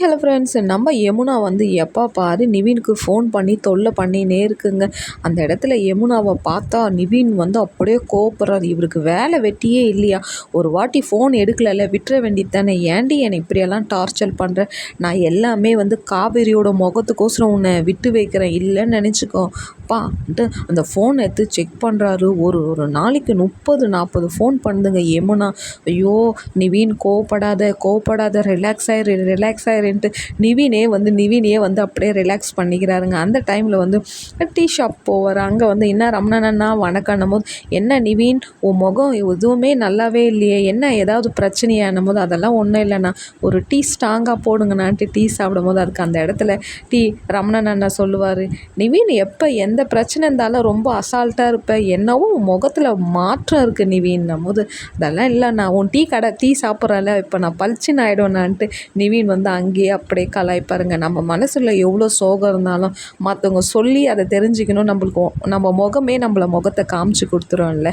Hello friends நம்ம யமுனா வந்து எப்போ பாரு நிவினுக்கு ஃபோன் பண்ணி தொல்லை பண்ணினே இருக்குங்க. அந்த இடத்துல யமுனாவை பார்த்தா நிவின் வந்து அப்படியே கோபப்படுறாரு இவருக்கு வேலை வெட்டியே இல்லையா? ஒரு வாட்டி ஃபோன் எடுக்கலல்ல விட்டுற வேண்டியது தானே ஏன்டி என்னை இப்படியெல்லாம் டார்ச்சர் பண்ணுற நான் எல்லாமே வந்து காவேரியோட முகத்துக்கோசரம் உன்னை விட்டு வைக்கிறேன். இல்லைன்னு நினச்சிக்கோ. பான்ட்டு அந்த ஃபோன் எடுத்து செக் பண்ணுறாரு ஒரு ஒரு நாளைக்கு முப்பது நாற்பது ஃபோன் பண்ணுதுங்க யமுனா. ஐயோ நிவின் கோவப்படாத கோவப்படாத ரிலாக்ஸ் ஆயிரு ரிலாக்ஸ் ஆயிருன்ட்டு நிவினே வந்து நிவினே வந்து அப்படியே ரிலாக்ஸ் பண்ணிக்கிறாருங்க. அந்த டைமில் வந்து டீ ஷாப் போவார். அங்கே வந்து என்ன ரமணனா வணக்கன்னும் போது என்ன நிவின் உன் முகம் எதுவுமே நல்லாவே இல்லையே. என்ன ஏதாவது பிரச்சனையானும் போது அதெல்லாம் ஒன்றும் இல்லைண்ணா. ஒரு டீ ஸ்ட்ராங்காக போடுங்கண்ணான்ட்டு டீ சாப்பிடும் போது அதுக்கு அந்த இடத்துல டீ ரமணன் அண்ணா சொல்லுவார். நிவின் எப்போ எந்த பிரச்சனை இருந்தாலும் ரொம்ப அசால்ட்டாக இருப்பேன் என்னவோ உன் முகத்தில் மாற்றம் இருக்குது நிவின்னும் போது. அதெல்லாம் இல்லைண்ணா. உன் டீ கடை டீ சாப்பிட்றல இப்போ நான் பளிச்சுன்னு ஆகிடுவேண்ணான்ட்டு நிவின் வந்து அழுகையை அப்படியே கலாய்ப்பாருங்க நம்ம மனசில் எவ்வளோ சோகம் இருந்தாலும் மற்றவங்க சொல்லி அதை தெரிஞ்சுக்கணும். நம்மளுக்கு நம்ம முகமே நம்மள முகத்தை காமிச்சு கொடுத்துரும்ல.